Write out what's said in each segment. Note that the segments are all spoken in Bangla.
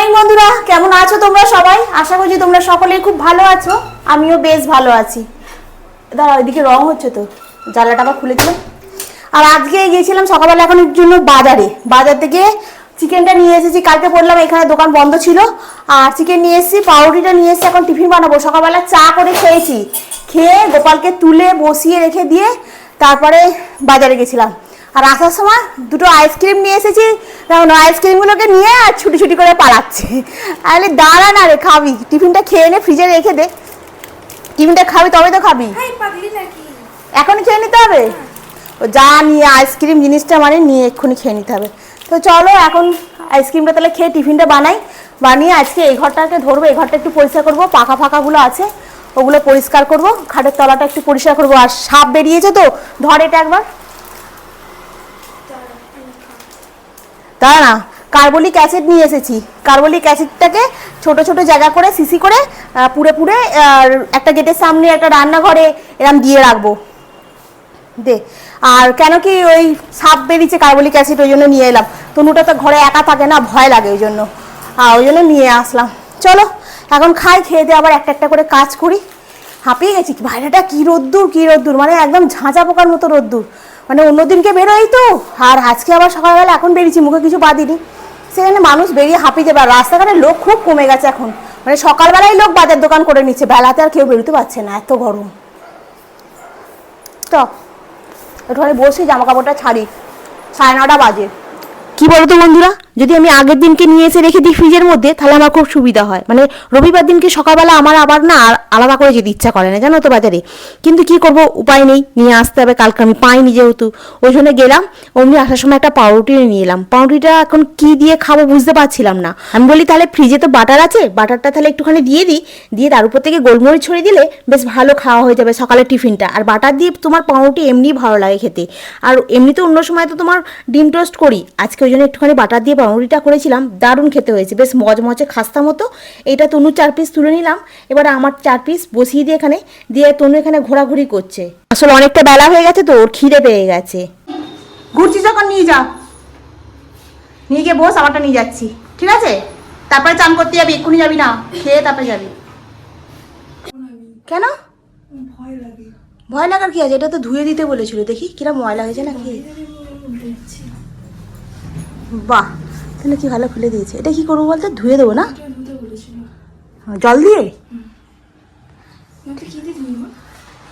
মর্নিং বন্ধুরা। কেমন আছো তোমরা সবাই? আশা করছি তোমরা সকলেই খুব ভালো আছো। আমিও বেশ ভালো আছি। দাঁড়া ওইদিকে রং হচ্ছে তো। জানলাটা আবার খুলে আর আজকে গিয়েছিলাম সকালবেলা এখন জন্য বাজারে। বাজার থেকে চিকেনটা নিয়ে এসেছি। কালকে বললাম এখানে দোকান বন্ধ ছিল। আর চিকেন নিয়ে এসেছি, পাউরুটিটা নিয়ে এসেছি, এখন টিফিন বানাবো। সকালবেলা চা করে খেয়েছি। খেয়ে গোপালকে তুলে বসিয়ে রেখে দিয়ে তারপরে বাজারে গেছিলাম। আর আসার সময় দুটো আইসক্রিম নিয়ে এসেছি। তখন আইসক্রিমগুলোকে নিয়ে আর ছুটি ছুটি করে পালাচ্ছে। আরে দাঁড়া না রে খাবি। টিফিনটা খেয়ে নে ফ্রিজে রেখে দে। টিফিনটা খাবি তবে তো খাবি। এখন খেয়ে নিতে হবে? ও যা নিয়ে আইসক্রিম জিনিসটা মানে নিয়ে এক্ষুনি খেয়ে নিতে হবে। তো চলো এখন আইসক্রিমটা তাহলে খেয়ে টিফিনটা বানাই। বানিয়ে আজকে এই ঘরটাকে ধরবো এই ঘরটা একটু পরিষ্কার করব। পাকা ফাঁকাগুলো আছে ওগুলো পরিষ্কার করব। খাটের তলাটা একটু পরিষ্কার করব। আর সাপ বেরিয়েছে তো ধর এটা একবার। দাঁড়া না, কার্বলিক অ্যাসিড নিয়ে এসেছি। কার্বলিক অ্যাসিডটাকে ছোট ছোট জায়গা করে, সিসি করে পুড়ে আর একটা গেটের সামনে একটা রান্নাঘরে এরম দিয়ে রাখব। দে। আর কেন কি ওই সাপ বেরিয়েছে কার্বলিক অ্যাসিড ওই জন্য নিয়ে এলাম। তনুটা তো ঘরে একা থাকে না, ভয় লাগে ওই জন্য। আর ওই জন্য নিয়ে আসলাম। চলো, এখন খাই, খেয়ে দিয়ে আবার একটা একটা করে কাজ করি। হাঁপিয়ে গেছি বাইরেটা কি রোদ্দুর, কী রোদ্দুর? মানে একদম ঝাঁঝা পোকার মতো রোদ্দুর। মানে অন্যদিনকে বেরোই তো। আর আজকে আবার সকালবেলা এখন বেরিয়েছি, মুখে কিছু বাঁধিনি সেখানে মানুষ বেরিয়ে হাঁপিয়ে যাবে আর রাস্তাঘাটে লোক খুব কমে গেছে এখন। মানে সকালবেলায় লোক বাজার দোকান করে নিচ্ছে, বেলাতে আর কেউ বেরোতে পারছে না, এত গরম। তো একটুখানি বসি জামা কাপড়টা ছাড়ি, সাড়ে নটা বাজে। কি বলতো বন্ধুরা? যদি আমি আগের দিনকে নিয়ে এসে রেখে দিই ফ্রিজের মধ্যে, তাহলে আমার খুব সুবিধা হয়। মানে রবিবার দিনকে সকালবেলা আমার আবার না আলাদা করে যেতে ইচ্ছা করে না, জানো তো বাজারে। কিন্তু কি করব? উপায় নেই, নিয়ে আসতে হবে, কালকে আমি পাইনি যেহেতু। ওই জন্য গেলাম, অমনি আসার সময় একটা পাউরুটি নিয়ে এলাম। পাউরুটিটা এখন কি দিয়ে খাব বুঝতে পারছিলাম না। আমি বলি, তাহলে ফ্রিজে তো বাটার আছে, বাটারটা তাহলে একটুখানি দিয়ে দিই। দিয়ে তার উপর থেকে গোলমরিচ ছড়িয়ে দিলে বেশ ভালো খাওয়া হয়ে যাবে সকালের টিফিনটা। আর বাটার দিয়ে তোমার পাউরুটি এমনি ভালো লাগে খেতে। আর এমনিতে অন্য সময় তো তোমার ডিম টোস্ট করি। আজকে ওই জন্য একটুখানি বাটার দিয়ে পাউরুটিটা করেছিলাম দারুণ খেতে হয়েছে। বেশ মজমচে খাস্তা মতো। এটা তনু চার পিস তুলে নিলাম। এবার আমার চার পিস বসিয়ে দিয়ে এখানে দিয়ে তনু এখানে ঘোরাঘুরি করছে। আসলে অনেকটা বেলা হয়ে গেছে তো ওর খিদে পেয়ে গেছে। ঘুরছিস যখন নিয়ে যা। নিয়ে গিয়ে বস আমারটা নিয়ে যাচ্ছি। ঠিক আছে? তারপরে চান করতে যাবি এক্ষুনি যাবি না। খেয়ে তারপরে যাবি। কেন? ভয় লাগে। ভয় লাগার কি আছে? এটা তো ধুয়ে দিতে বলেছিল। দেখি কিরম ময়লা হয়েছে না কি দেখছি। বাহ! তাহলে কি ভালো খুলে দিয়েছে? এটা কি করব বলতে? ধুয়ে দেবো না? জল দিয়ে?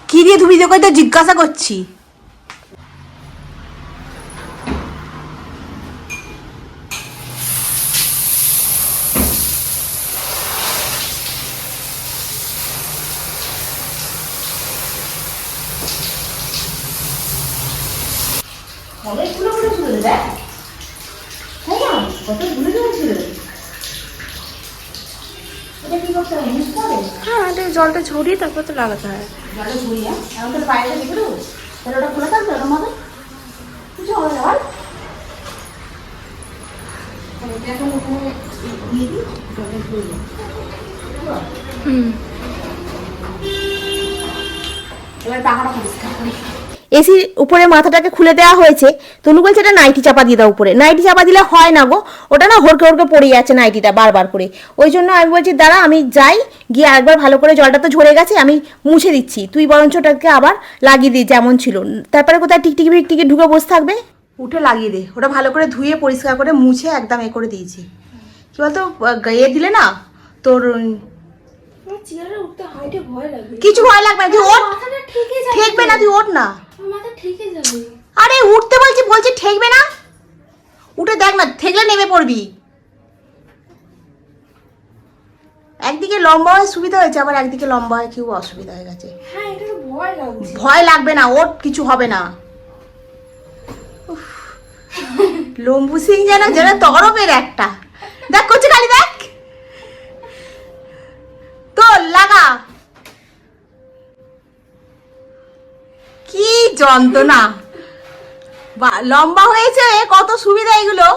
কি দিয়ে ধুবি তোকে তো জিজ্ঞাসা করছি অনেকগুলো করে ছিল রে দেখ তাই না কতগুলো করে ছিল এটা কি করতে হবে মিস করে হ্যাঁ এটা জলটা ঝরিয়ে তারপর তো লাগাতে হয় জলে ধুইয়া এখন তাহলে বাইরে দেখে দেবো তাহলে ওটা খোলা থাকবে ওরকম ভাবে কিছু হবে না বল তাহলে এটা এখন ওখানে তারপর তো লাগাতে হয়। হুম। এবার পাখাটা পরিষ্কার করি। এসির উপরে মাথাটাকে খুলে দেওয়া হয়েছে। তনু বলছে, এটা নাইটি চাপা দিয়ে দাও উপরে। নাইটি চাপা দিলে হয় না গো। ওটা না হরকে হরকে পড়ে যাচ্ছে নাইটিটা বারবার করে। ওই জন্য আমি বলছি, দাঁড়া, আমি যাই। গিয়ে একবার ভালো করে জলটা তো ঝরে গেছে, আমি মুছে দিচ্ছি। তুই বরঞ্চ ওটাকে আবার লাগিয়ে দিই যেমন ছিল। তারপরে কোথায় টিকটিকি ফিকটিকি ঢুকে বসে থাকবে? উঠে লাগিয়ে দে। ওটা ভালো করে ধুয়ে পরিষ্কার করে মুছে একদম এ করে দিয়েছি। কি বলতো গায়ে দিলে না তোর কিছু ভয় লাগবে না তুই ওঠ। ঠেকবে না তুই ওঠ না। আরে উঠতে বলছি বলছি ঠেকবে না। উঠে দেখ না ঠেকলে নেমে পড়বি। একদিকে লম্বা হয়ে সুবিধা হয়েছে আবার একদিকে লম্বা হয়ে খুব অসুবিধা হয়ে গেছে। হ্যাঁ ভয় লাগবে না ওর কিছু হবে না। লম্বু সিং যেন যেন তরফের একটা। দেখ করছে খালি দেখ। লাগা। কি যন্ত্রণা। লম্বা হয়েছে, কত সুবিধা এগুলো।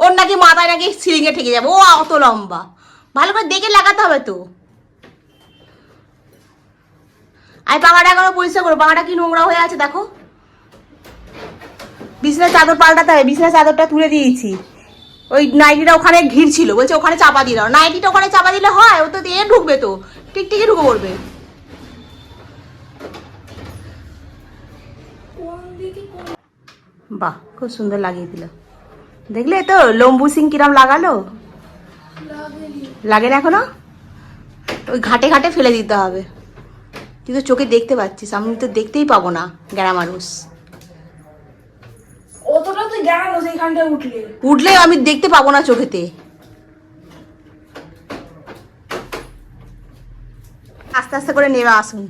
ওর নাকি মাথায় নাকি সিলিংয়ে ঠেকে যাবে। ও অত লম্বা। ভালো করে দেখে লাগাতে হবে তো। আর পাখাটা এখনও পরিষ্কার করো। পাখাটা কি নোংরা হয়ে আছে, দেখো। বিছানার চাদর পাল্টাতে হবে। বিছানার চাদরটা তুলে দিয়েছি। ওই নাইটিটা ওখানে ঘির ছিল বলছে ওখানে চাপা দিল নাইটিটা ওখানে চাপা দিলে হয়, ও তো দিয়ে ঢুকবে তো। টিকটিকি ঢুকে পড়বে বাহ খুব সুন্দর লাগিয়ে দিল। দেখলে তো লম্বু সিং কিরম লাগালো? লাগে না এখনও? ওই ঘাটে ঘাটে ফেলে দিতে হবে। তুই তো চোখে দেখতে পাচ্ছিস আমি তো দেখতেই পাবো না গ্যারা মানুষ। উঠলে। আমি দেখতে পাবো না চোখেতে। আস্তে আস্তে করে নেমে আসুন।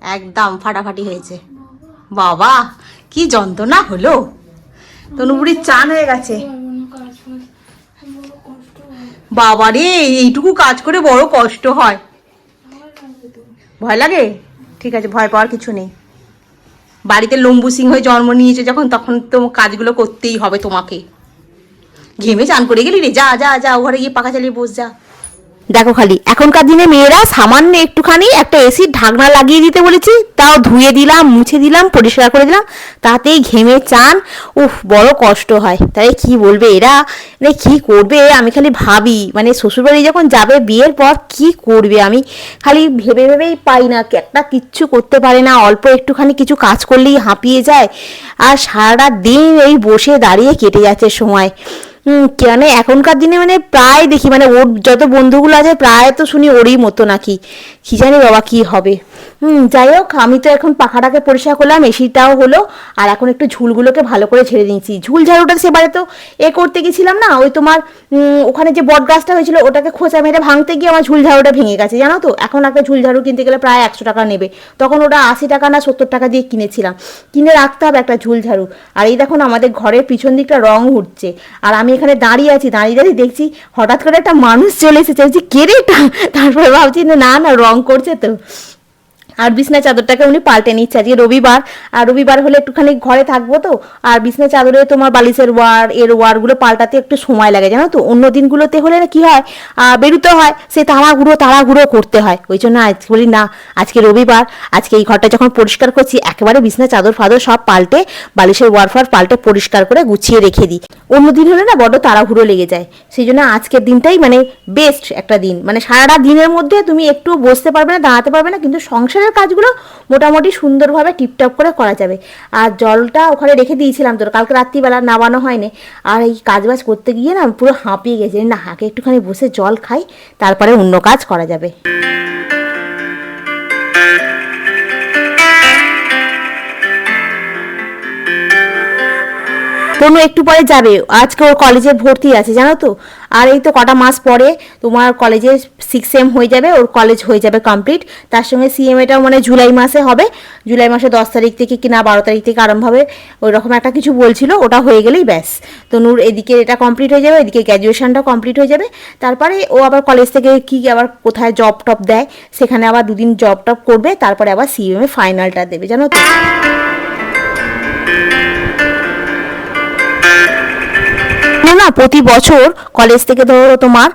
একদম ফাটাফাটি হয়েছে। বাবা, কি যন্ত্রণা হলো? তনুপুরির চান হয়ে গেছে। বাবা রে, এইটুকু কাজ করে বড় কষ্ট হয়। ভয় লাগে? ঠিক আছে, ভয় পাওয়ার কিছু নেই। বাড়িতে লম্বু সিং হয়ে জন্ম নিয়েছে যখন, তখন তো কাজগুলো করতেই হবে তোমাকে। ঘেমে চান করে গেলি রে, যা যা যা ঘরে গিয়ে পাখা চালিয়ে বস, যা। দেখো খালি, এখনকার দিনে মেয়েরা সামান্য একটুখানি একটা এসির ঢাকনা লাগিয়ে দিতে বলেছি, তাও ধুয়ে দিলাম, মুছে দিলাম, পরিষ্কার করে দিলাম, তাতেই ঘেমে চান, উফ, বড় কষ্ট হয়। তাই কি বলবে এরা? মানে কি করবে? আমি খালি ভাবি মানে শ্বশুরবাড়ি যখন যাবে বিয়ের পর কি করবে আমি? খালি ভেবে ভেবেই পাই না, একটা কিচ্ছু করতে পারে না, অল্প একটুখানি কিছু কাজ করলেই হাঁপিয়ে যায়, আর সারাটা দিন এই বসে দাঁড়িয়ে কেটে যাচ্ছে সময়। হুম, কেন? এখনকার দিনে মানে প্রায় দেখি মানে ওর যত বন্ধুগুলো আছে, প্রায় তো শুনি ওরই মতো নাকি। কি জানি বাবা কি হবে। হুম, যাই হোক, আমি তো এখন পাখাটাকে পরিষ্কার করলাম, এসিটাও হলো, আর এখন একটু ঝুলগুলোকে ভালো করে ছেড়ে দিয়েছি ঝুল ঝাড়ুটা সেবারে তো এ করতে গেছিলাম না, ওই তোমার ওখানে যে বট গাছটা হয়েছিল, ওটাকে খোঁচা মেরে ভাঙতে গিয়ে আমার ঝুল ঝাড়ুটা ভেঙে গেছে, জানো তো? এখন একটা ঝুল ঝাড়ু কিনতে গেলে প্রায় একশো টাকা নেবে। তখন ওটা আশি টাকা না সত্তর টাকা দিয়ে কিনেছিলাম। কিনে রাখতে হবে একটা ঝুল ঝাড়ু। আর এই দেখুন আমাদের ঘরের পিছন দিকটা রং উঠছে। আর আমি এখানে দাঁড়িয়ে আছি, দাঁড়িয়ে দাঁড়িয়ে দেখছি হঠাৎ করে একটা মানুষ চলে এসেছে। বলছি কে রে তারপরে ভাবছি যে না না, রং করছে তো। আর বিছনা চাদরটাকে উনি পাল্টে নিচ্ছে আজকে রবিবার, আর রবিবার হলে একটুখানি ঘরে থাকব তো, আর বিছনা চাদরে তোমার বালিশের ওয়ার, এর ওয়ারগুলো পাল্টাতে একটু সময় লাগে, জানো তো? অন্য দিনগুলোতে হলে না কি হয়? বেরোতে হয়, সে তাড়াহুড়ো তাড়াহুড়ো করতে হয়। ওই জন্য আজ বলি না, আজকে রবিবার, আজকে এই ঘরটা যখন পরিষ্কার করছি, একেবারে বিছনা চাদর ফাদর সব পাল্টে, বালিশের ওয়ার ফার পাল্টে পরিষ্কার করে গুছিয়ে রেখে দিই। অন্য দিন হলে না বড্ড তাড়াহুড়ো লেগে যায়। সেই জন্য আজকের দিনটাই মানে বেস্ট একটা দিন। মানে সারাটা দিনের মধ্যে তুমি একটু বসতে পারবে না, দাঁড়াতে পারবে না, কিন্তু সংসারের কাজগুলো মোটামুটি সুন্দরভাবে টিপটপ করে করা যাবে। আর জলটা ওখানে রেখে দিয়েছিলাম তোর, কালকে রাত্রিবেলা নামানো হয়নি। আর এই কাজ বাজ করতে গিয়ে না পুরো হাঁপিয়ে গেছে। না হাঁকে একটুখানি বসে জল খাই, তারপরে অন্য কাজ করা যাবে। তনু একটু পরে যাবে। আজকে ওর কলেজে ভর্তি আছে, জানো তো? আর এই তো কটা মাস পরে তোমার কলেজে সিক্স এম হয়ে যাবে, ওর কলেজ হয়ে যাবে কমপ্লিট তার সঙ্গে সিএমএটাও মানে জুলাই মাসে হবে। জুলাই মাসে দশ তারিখ থেকে কি না বারো তারিখ থেকে আরম্ভ হবে। ওই রকম একটা কিছু বলছিল, ওটা হয়ে গেলেই ব্যাস। তো তনুর এদিকে এটা কমপ্লিট হয়ে যাবে এদিকে গ্র্যাজুয়েশনটা কমপ্লিট হয়ে যাবে। তারপরে ও আবার কলেজ থেকে কি আবার কোথায় জব টপ দেয়, সেখানে আবার দুদিন জব টপ করবে, তারপরে আবার সিএমএ ফাইনালটা দেবে, জানো তো? Thank you. না, প্রতি বছর কলেজ থেকে ধরো তোমার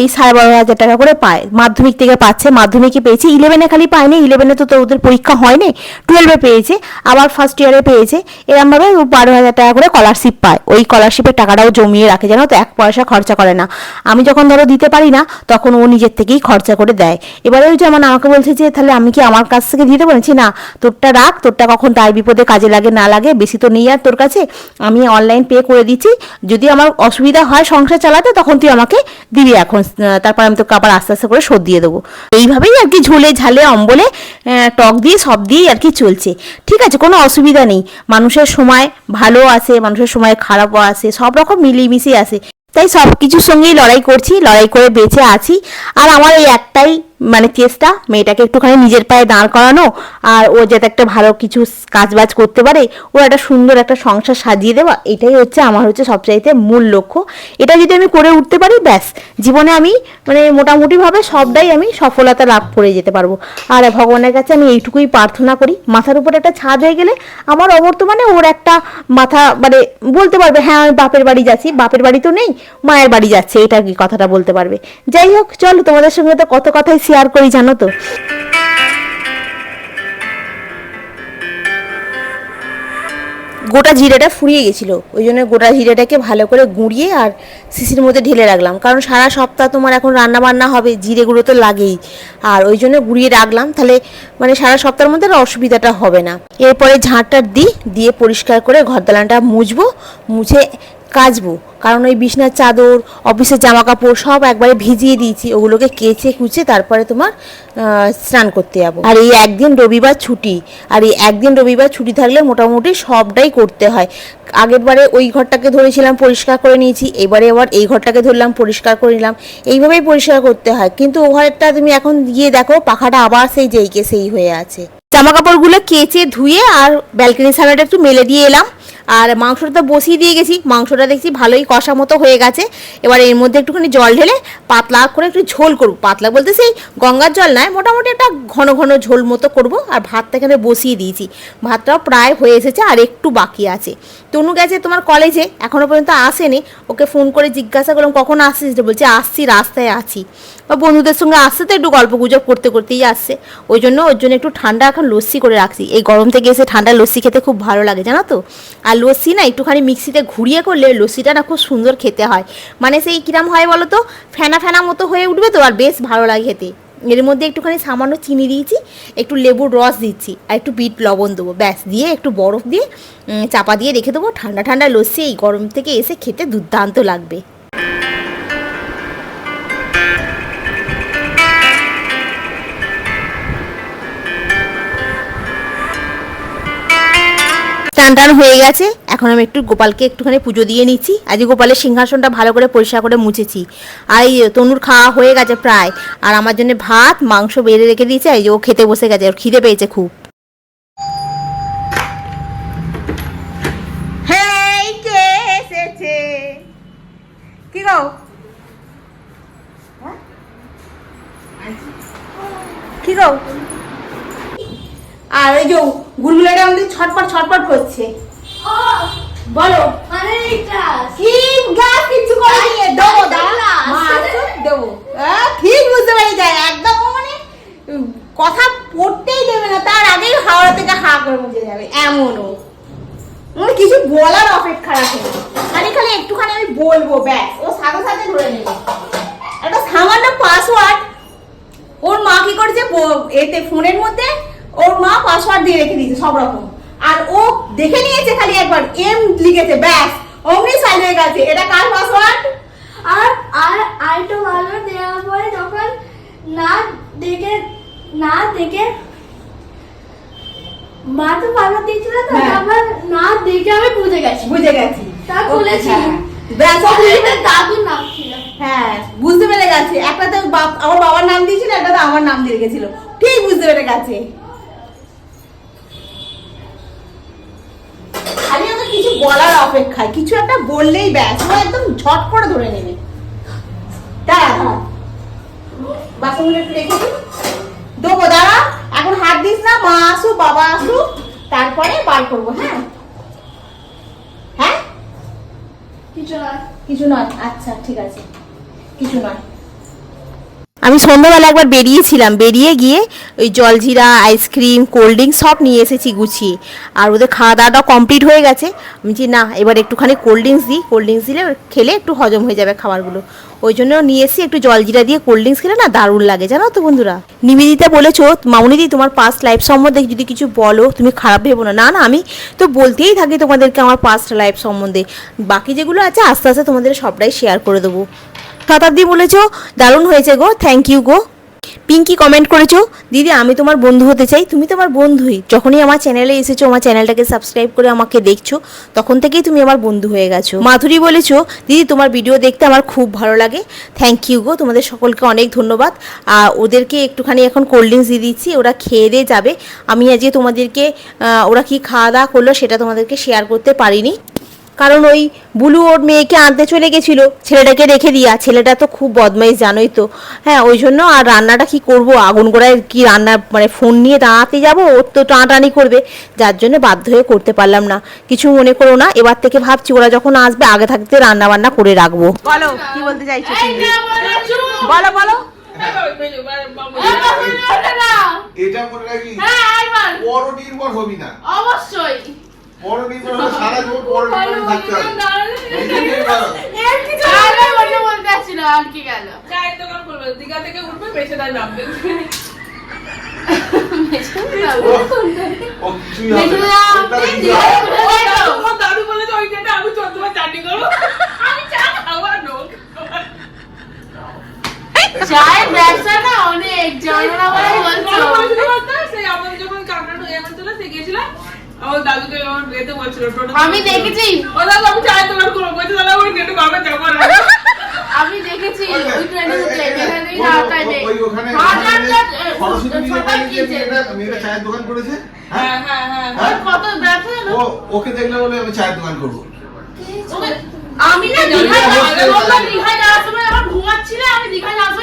এই সাড়ে বারো হাজার টাকা করে পায়। মাধ্যমিক থেকে পাচ্ছে, মাধ্যমিকে পেয়েছে। ইলেভেনে খালি পায়নি ইলেভেনে তো তো ওদের পরীক্ষা হয়নি টুয়েলভে পেয়েছে, আবার ফার্স্ট ইয়ারে পেয়েছে। এরমভাবে বারো হাজার টাকা করে স্কলারশিপ পায়। ওই স্কলারশিপের টাকাটাও জমিয়ে রাখে, জানো তো? এক পয়সা খরচা করে না। আমি যখন ধরো দিতে পারি না, তখন ও নিজের থেকেই খরচা করে দেয়। এবারে ওই যেমন আমাকে বলছে যে, তাহলে আমি কি আমার কাছ থেকে দিতে বলেছি, না, তোরটা রাখ, তোরটা কখন তাই বিপদে কাজে লাগে না লাগে, বেশি তো নেই আর তোর কাছে। আমি অনলাইন পে করে দিচ্ছি। যদি আমার অসুবিধা হয় সংসার চালাতে, তখন তুই আমাকে দিবি এখন। তারপর আমি তোকে আবার আস্তে আস্তে করে শোধ দিয়ে দেবো। এইভাবেই আর কি ঝুলে ঝালে, অম্বলে টক দিয়ে সব দিয়েই আর কি চলছে। ঠিক আছে, কোনো অসুবিধা নেই। মানুষের সময় ভালো আছে, মানুষের সময় খারাপও আছে, সব রকম মিলিয়ে মিশিয়ে আছে। তাই সব কিছুর সঙ্গেই লড়াই করছি, লড়াই করে বেঁচে আছি। আর আমার এই একটাই মানে চেষ্টা মেয়েটাকে একটুখানি নিজের পায়ে দাঁড় করানো আর ও যাতে একটা ভালো কিছু কাজবাজ করতে পারে ও একটা সুন্দর একটা সংসার সাজিয়ে দেওয়া, এটাই হচ্ছে আমার হচ্ছে সবচাইতে মূল লক্ষ্য। এটা যদি আমি করে উঠতে পারি, ব্যাস, জীবনে আমি মানে মোটামুটিভাবে সবটাই আমি সফলতা লাভ করে যেতে পারব। আর ভগবানের কাছে আমি এইটুকুই প্রার্থনা করি, মাথার উপর একটা ছাদ হয়ে গেলে আমার অবর্তমানে ওর একটা মাথা মানে বলতে পারবে হ্যাঁ আমি বাপের বাড়ি যাচ্ছি, বাপের বাড়ি তো নেই, মায়ের বাড়ি যাচ্ছে। এটা কি কথাটা বলতে পারবে? যাই হোক, চলো তোমাদের সঙ্গে তো কত কথাই শেয়ার করি, জানো তো? গোটা জিরেটা ফুরিয়ে গেছিল। ওই জন্য গোটা জিরেটাকে ভালো করে গুঁড়িয়ে আর শিশির মধ্যে ঢেলে রাখলাম। কারণ সারা সপ্তাহ তোমার এখন রান্না বান্না হবে, জিরেগুলো তো লাগেই। আর ওই জন্য গুঁড়িয়ে রাখলাম, তাহলে মানে সারা সপ্তাহের মধ্যে অসুবিধাটা হবে না। এরপরে ঝাঁটটা দিই, দিয়ে পরিষ্কার করে ঘর দালানটা মুছবো, মুছে কাচবো। কারণ ওই বিছনার চাদর, অফিসের জামা কাপড় সব একবারে ভিজিয়ে দিয়েছি। ওগুলোকে কেচে কুচে তারপরে তোমার স্নান করতে যাব। আর এই একদিন রবিবার ছুটি। আর এই একদিন রবিবার ছুটি থাকলে মোটামুটি সবটাই করতে হয়। আগের বারে ওই ঘরটাকে ধরেছিলাম, পরিষ্কার করে নিয়েছি। এবারে আবার এই ঘরটাকে ধরলাম, পরিষ্কার করে নিলাম। এইভাবেই পরিষ্কার করতে হয়। কিন্তু ও ঘরেরটা তুমি এখন গিয়ে দেখো, পাখাটা আবার সেই যেইকে সেই হয়ে আছে। জামা কাপড়গুলো কেচে ধুয়ে আর ব্যালকনি সামনেটা একটু মেলে দিয়ে এলাম। আর মাংসটা তো বসিয়ে দিয়ে গেছি। মাংসটা দেখছি ভালোই কষা মতো হয়ে গেছে। এবার এর মধ্যে একটুখানি জল ঢেলে পাতলা করে একটু ঝোল করব। পাতলা বলতে সেই গঙ্গার জল নয়, মোটামুটি একটা ঘন ঘন ঝোল মতো করব। আর ভাতটা এখানে বসিয়ে দিয়েছি। ভাতটাও প্রায় হয়ে এসেছে আর একটু বাকি আছে। তনু গেছে তোমার কলেজে এখনও পর্যন্ত আসেনি। ওকে ফোন করে জিজ্ঞাসা করলাম, কখন আসছিস? বলছে, আসছি, রাস্তায় আছি। বা বন্ধুদের সঙ্গে আসতে তো একটু গল্প গুজব করতে করতেই আসছে। ওই জন্য ওর জন্য একটু ঠান্ডা এখন লস্যি করে রাখছি। এই গরম থেকে এসে ঠান্ডা লস্যি খেতে খুব ভালো লাগে, জানো তো? আর লস্যি না একটুখানি মিক্সিতে ঘুরিয়ে করলে লস্যিটা না খুব সুন্দর খেতে হয়। মানে সেই কিরাম হয় বলো তো? ফেনা ফেনা মতো হয়ে উঠবে তো, আর বেশ ভালো লাগে খেতে। এর মধ্যে একটুখানি সামান্য চিনি দিয়েছি, একটু লেবুর রস দিচ্ছি, আর একটু বিট লবণ দেবো। ব্যাস, দিয়ে একটু বরফ দিয়ে চাপা দিয়ে রেখে দেবো। ঠান্ডা ঠান্ডা লস্যি এই গরম থেকে এসে খেতে দুর্দান্ত লাগবে। টান টান হয়ে গেছে। এখন আমি একটু গোপালকে একটুখানি পুজো দিয়ে নিচ্ছি। আজকে গোপালের সিংহাসনটা ভালো করে পরিষ্কার করে মুছেছি। আর এই তনুর খাওয়া হয়ে গেছে প্রায়। আর আমার জন্য ভাত, মাংস বেড়ে রেখে দিয়েছে। এই যে ও খেতে বসে গেছে, ওর খিদে পেয়েছে খুব। কি গো? কি গো? আর ওই যে গুলগুলাটা আমাদের ছটপট ছটপট করছে। বলো। মানে এইটা? কি? গাছ কিছু করেনি দেবো দা glass। মা আসো, দেবো। আহ, ঠিক বুঝতে পারি যায় একদম মানে কথা পড়তেই দেবে না তার আগেই হাওড়া থেকে হা করে মুখে যাবে এমনও। আমার কিছু বলার অপেক্ষা রাখে। খালি খালি একটুখানি আমি বলব ব্যাস। ও সাথে সাথে ধরে নেবে। একটা সামান্য পাসওয়ার্ড ওর মা কি করেছে? এতে ফোনের মধ্যে ওর মা পাসওয়ার্ড দিয়ে রেখে দিয়েছে সব রকম। আর ও দেখে নিয়েছে খালি একবার এম লিখেছে ব্যাস অমনি সাইড হয়ে গেছে। এটা কার পাসওয়ার্ড আর আর আরেকটু ভালো দেওয়ার পরে যখন না দেখে না দেখে মা তো ভালো দিয়েছিল তো হ্যাঁ। আবার না দেখে আমি বুঝে গেছি। বুঝে গেছি। তা খুলেছি। হ্যাঁ। ব্যাস দাদুর নাম ছিল। হ্যাঁ বুঝতে পেরে গেছে। একটা তো আমার বাবার নাম দিয়েছিল একটা তো আমার নাম দিয়ে গেছিল ঠিক বুঝতে পেরে গেছে। বলার অপেক্ষায় কিছু একটা বললেই ব্যাস ও একদম ঝট করে ধরে নেবে। দাঁড়া দাঁড়া। বাসনগুলো একটু রেখে দিই। দেবো দাঁড়া। এখন হাত দিস না মা আসুক বাবা আসুক তারপরে বার করব হ্যাঁ? হ্যাঁ? কিছু নয়। কিছু নয়? আচ্ছা ঠিক আছে। কিছু নয়। আমি সন্ধ্যাবেলা একবার বেরিয়েছিলাম। বেরিয়ে গিয়ে ওই জলজিরা, আইসক্রিম, কোল্ড ড্রিঙ্ক সব নিয়ে এসেছি গুছিয়ে। আর ওদের খাওয়া দাওয়াটা কমপ্লিট হয়ে গেছে। আমি বলছি, না, এবার একটুখানি কোল্ড ড্রিঙ্কস দিই। কোল্ড ড্রিঙ্কস দিলে খেলে একটু হজম হয়ে যাবে খাবারগুলো। ওই জন্য নিয়ে এসেছি একটু জলজিরা দিয়ে কোল্ড ড্রিঙ্কস খেলে না দারুণ লাগে। জানো তো বন্ধুরা? নিবেদিতা বলেছ, মামুনিদি, তোমার পাস্ট লাইফ সম্বন্ধে যদি কিছু বলো, তুমি খারাপ ভেবো না। না না, আমি তো বলতেই থাকি তোমাদেরকে আমার পাস্ট লাইফ সম্বন্ধে। বাকি যেগুলো আছে, আস্তে আস্তে তোমাদের সবটাই শেয়ার করে দেবো। শতাব্দী বলেছ? দারুণ হয়েছে গো থ্যাংক ইউ গো। পিঙ্কি কমেন্ট করেছ, দিদি, আমি তোমার বন্ধু হতে চাই, তুমি তো আমার বন্ধুই। যখনই আমার চ্যানেলে এসেছ, আমার চ্যানেলটাকে সাবস্ক্রাইব করে আমাকে দেখছ, তখন থেকেই তুমি আমার বন্ধু হয়ে গেছো। মাধুরী বলেছ, দিদি, তোমার ভিডিও দেখতে আমার খুব ভালো লাগে। থ্যাংক ইউ গো, তোমাদের সকলকে অনেক ধন্যবাদ। আর ওদেরকে একটুখানি এখন কোল্ড ড্রিঙ্কস দিয়ে দিচ্ছি, ওরা খেয়ে দিয়ে যাবে। আমি আজকে তোমাদেরকে ওরা কি খাওয়া দাওয়া করল সেটা তোমাদেরকে শেয়ার করতে পারিনি। কারণ ওই বুলু ওর মেয়েকে আনতে চলে গেছিল ছেলেটাকে রেখে দিয়া। ছেলেটা তো খুব বদমাইশ জানোই তো। হ্যাঁ ওই জন্য আর রান্নাটা কি করব? আগুন গোড়ায় কি রান্না মানে ফোন নিয়ে দাঁড়াতে যাব? ওর তো টানাটানি করবে। যার জন্য বাধ্য হয়ে করতে পারলাম না। কিছু মনে করো না এবার থেকে ভাবছি ওরা যখন আসবে আগে থাকতে রান্না বান্না করে রাখব। বলো কি বলতে চাইছো বলো বলো। এটা মনে রাখি হ্যাঁ একবার বড় নির্ভর হবি না। অবশ্যই। করে হলে সারা জীবন পরনি করে থাকতে হবে। এইটাই ভালো। আর বলতে বলতে আসছিল আর কি গেল চায়ের দোকান করবে দীঘা থেকে উঠবে পেছাদার নামবে ও ও কিছুই হবে মেঘলা না। ওর দ্বারা কিছু দীঘায় হবে না। ঘুরে গেল। তোমার দাদু বলেছে ওই ডেটে আমি চন্দ্রবার চাটনি করব আমি চা খাওয়া লোক চায়ের ব্যবসা না অনেক জানা বলে বলছো সেই আমাদের যখন কাকড়া এমন ছিল সে গেছিলাম আমার দাদুকে যেতে বলছিল আমি দেখেছি। ও দাদু আমি চায়ের দোকান করব বলছে দাদা ওই ডেটে বাবা যাব না। আমি দেখেছি ওই ট্রেনে উঠলে এখানে সরস্বতী চায়ের দোকান করেছে হ্যাঁ? হ্যাঁ হ্যাঁ হ্যাঁ হ্যাঁ? কত ও ওকে দেখলে বলে আমি চায়ের দোকান করব। আমি না দীঘায় যাওয়ার বললাম দীঘায় যাওয়ার সময় আমার ঘুমাচ্ছিল আমি দীঘায় যাওয়ার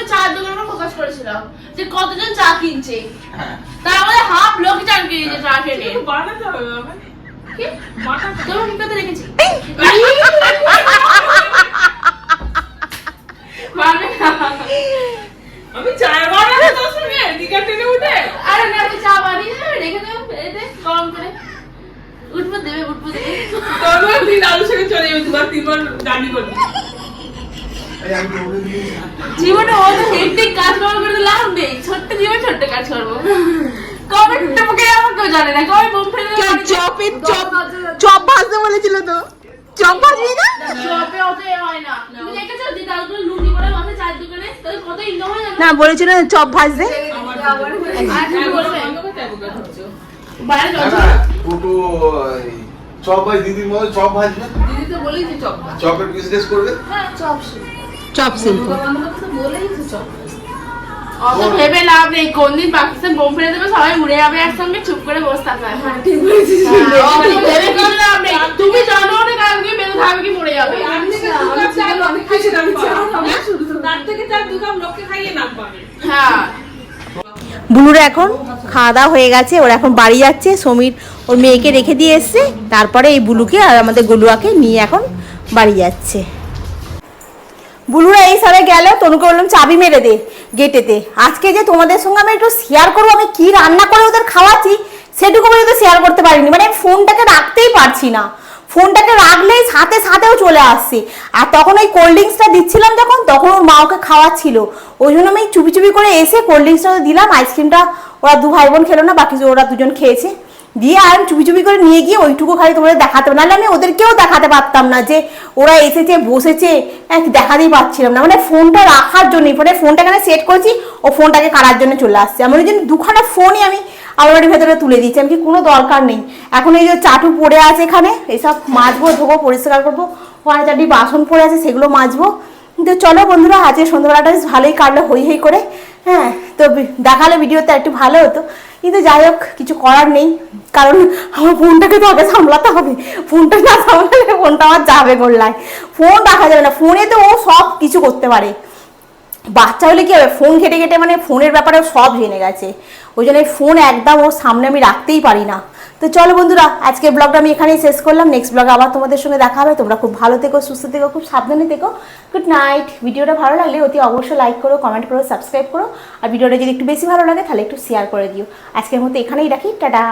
করেছিলাম যে কতজন চা কিনছে? হ্যাঁ। তার মধ্যে হাফ লোক চা কিনেছে চা খেতে বানাতে হবে তোমার কি রেখেছি। মানে আমি চায় বানাবো তোর সঙ্গে দীঘা ট্রেনে উঠে। আরে না আমি চা বানিয়ে দেবে রেখে দেবো এতে গরম করে। উঠবো দেবে উঠবো দেবে। তোর দিন আলু সঙ্গে চলে যাবে দুবার তিনবার জার্নি করবি এই আমি ওকে দিয়েছি জীবনে অত হেক্টিক কাজ কর্ম করে লাভ নেই। ছোট্ট জীবন ছোট্ট কাজ করব কবে টুপকে আমার কেউ জানে না কবে বোম ফেলে বাড়িতে? চপ চপ ভাজতে বলেছিল তো। চপ ভাজবি না? চপে অত হয় না। তুমি দেখেছ যে দাদুগুলো লুটি করে বসে চার দোকানে? তাদের কত ইনকাম হয় না বলেছিল চপ ভাজতে। বাইরে চপ ভাই দিদির মতো চপ ভাজবে। দিদি তো বলেই যে চপ চপের বিজনেস করবে? চপ শিল্প অত ভেবে লাভ নেই কোন পাকিস্তান বোম ফেলে দেবে সবাই উড়ে যাবে একসঙ্গে চুপ করে বসে থাকবে। অত ভেবে কোনো লাভ নেই। তুমি জানো না কালকে বেঁধে থাকবে কি মরে যাবে? তার থেকে চার দু কাপ লোককে খাইয়ে নাম পাবে। হ্যাঁ। বুলুর এখন খাওয়া দাওয়া হয়ে গেছে ওরা এখন বাড়ি যাচ্ছে সমীর ওর মেয়েকে রেখে দিয়ে এসছে তারপরে এই বুলুকে আর আমাদের গলুয়াকে নিয়ে এখন বাড়ি যাচ্ছে। বুলুরা এই সারে গেল তনুকে বললাম, চাবি মেরে দে গেটেতে আজকে যে তোমাদের সঙ্গে আমি একটু শেয়ার করব, আমি কি রান্না করে ওদের খাওয়াচ্ছি, সেটুকু আমি পর্যন্ত শেয়ার করতে পারিনি। মানে আমি ফোনটাকে রাখতেই পারছি না। ফোনটাকে রাখলেই সাথে সাথেও চলে আসছে। আর তখন ওই কোল্ড ড্রিঙ্কসটা দিচ্ছিলাম যখন, তখন ওর মা ওকে খাওয়াচ্ছিল। ওই জন্য আমি চুপি চুপি করে এসে কোল্ড ড্রিঙ্কসটা দিলাম আইসক্রিমটা ওরা দু ভাই বোন খেলো না, বাকি ওরা দুজন খেয়েছে। দিয়ে আর চুপি চুপি করে নিয়ে গিয়ে ওইটুকু খালি তোমাদের দেখাতে নাহলে আমি ওদেরকেও দেখাতে পারতাম না যে ওরা এসেছে, বসেছে। দেখাতেই পাচ্ছিলাম না। মানে ফোনটা রাখার জন্য মানে ফোনটা এখানে সেট করেছি, ও ফোনটাকে কারার জন্য চলে আসছে। আমার ওই জন্য দুখানা ফোনই আমি আলমারির ভেতরে তুলে দিচ্ছি আমি কি কোনো দরকার নেই। এখন এই যে চাটু পড়ে আছে এখানে, এসব মাজবো, ধোবো, পরিষ্কার করব। ওখানে চারটি বাসন পড়ে আছে, সেগুলো মাজবো। কিন্তু চলো বন্ধুরা, আজকে সন্ধ্যাবেলাটা বেশ ভালোই কাটলো হই হই করে। হ্যাঁ তো দেখালে ভিডিওতে একটু ভালো হতো। কিন্তু যাই হোক, কিছু করার নেই। কারণ আমার ফোনটাকে তো আগে সামলাতে হবে। ফোনটা না সামলালে ফোনটা আমার যাবে গোল্লায়। ফোন রাখা যাবে না। ফোনে তো ও সব কিছু করতে পারে। বাচ্চা হলে কী হবে? ফোন ঘেটে ঘেটে মানে ফোনের ব্যাপারে সব জেনে গেছে। ওই জন্য ফোন একদম ওর সামনে আমি রাখতেই পারি না। তো চলো বন্ধুরা, আজকের ব্লগটা আমি এখানেই শেষ করলাম। নেক্সট ব্লগে আবার তোমাদের সঙ্গে দেখা হবে। তোমরা খুব ভালো থেকো, সুস্থ থেকো, খুব সাবধানে থেকো। গুড নাইট ভিডিওটা ভালো লাগলে অতি অবশ্যই লাইক করো কমেন্ট করো সাবস্ক্রাইব করো। আর ভিডিওটা যদি একটু বেশি ভালো লাগে, তাহলে একটু শেয়ার করে দিও। আজকের মতো এখানেই রাখি। টাটা।